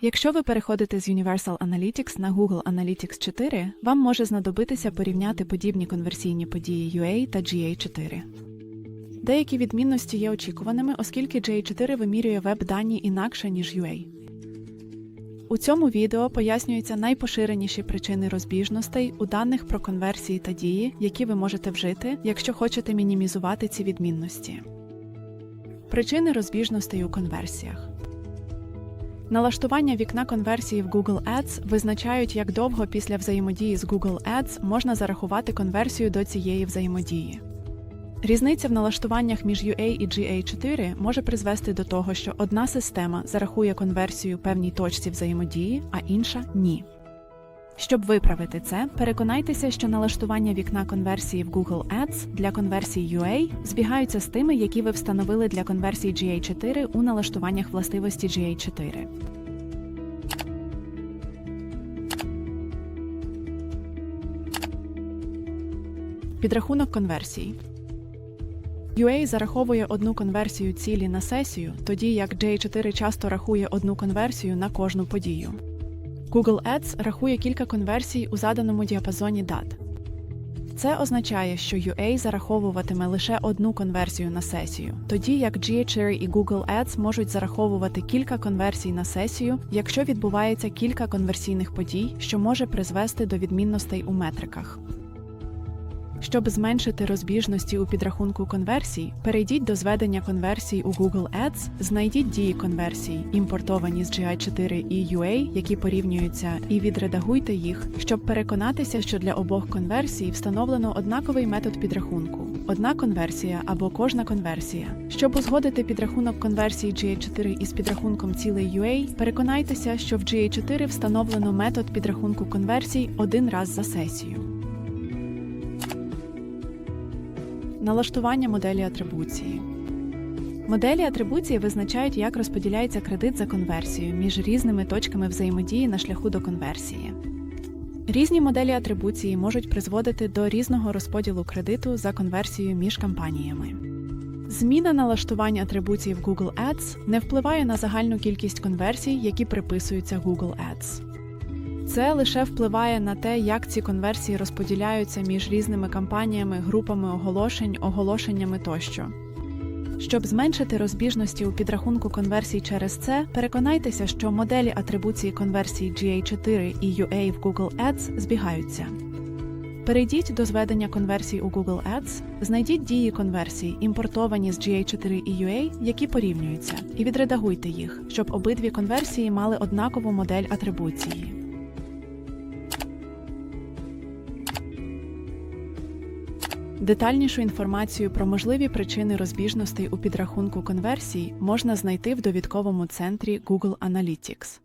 Якщо ви переходите з Universal Analytics на Google Analytics 4, вам може знадобитися порівняти подібні конверсійні події UA та GA4. Деякі відмінності є очікуваними, оскільки GA4 вимірює веб-дані інакше, ніж UA. У цьому відео пояснюються найпоширеніші причини розбіжностей у даних про конверсії та дії, які ви можете вжити, якщо хочете мінімізувати ці відмінності. Причини розбіжностей у конверсіях. Налаштування вікна конверсії в Google Ads визначають, як довго після взаємодії з Google Ads можна зарахувати конверсію до цієї взаємодії. Різниця в налаштуваннях між UA і GA4 може призвести до того, що одна система зарахує конверсію певній точці взаємодії, а інша ні. Щоб виправити це, переконайтеся, що налаштування вікна конверсії в Google Ads для конверсій UA збігаються з тими, які ви встановили для конверсій GA4 у налаштуваннях властивості GA4. Підрахунок конверсій. UA зараховує одну конверсію цілі на сесію, тоді як GA4 часто рахує одну конверсію на кожну подію. Google Ads рахує кілька конверсій у заданому діапазоні дат. Це означає, що UA зараховуватиме лише одну конверсію на сесію, тоді як GA4 і Google Ads можуть зараховувати кілька конверсій на сесію, якщо відбувається кілька конверсійних подій, що може призвести до відмінностей у метриках. Щоб зменшити розбіжності у підрахунку конверсій, перейдіть до зведення конверсій у Google Ads, знайдіть дії конверсій, імпортовані з GI4 і UA, які порівнюються, і відредагуйте їх, щоб переконатися, що для обох конверсій встановлено однаковий метод підрахунку одна конверсія або кожна конверсія. Щоб узгодити підрахунок конверсій GA4 із підрахунком цілей UA, переконайтеся, що в GA4 встановлено метод підрахунку конверсій один раз за сесію. Налаштування моделі атрибуції. Моделі атрибуції визначають, як розподіляється кредит за конверсію між різними точками взаємодії на шляху до конверсії. Різні моделі атрибуції можуть призводити до різного розподілу кредиту за конверсією між кампаніями. Зміна налаштування атрибуції в Google Ads не впливає на загальну кількість конверсій, які приписуються Google Ads. Це лише впливає на те, як ці конверсії розподіляються між різними кампаніями, групами оголошень, оголошеннями тощо. Щоб зменшити розбіжності у підрахунку конверсій через це, переконайтеся, що моделі атрибуції конверсій GA4 і UA в Google Ads збігаються. Перейдіть до зведення конверсій у Google Ads, знайдіть дії конверсій, імпортовані з GA4 і UA, які порівнюються, і відредагуйте їх, щоб обидві конверсії мали однакову модель атрибуції. Детальнішу інформацію про можливі причини розбіжностей у підрахунку конверсій можна знайти в довідковому центрі Google Analytics.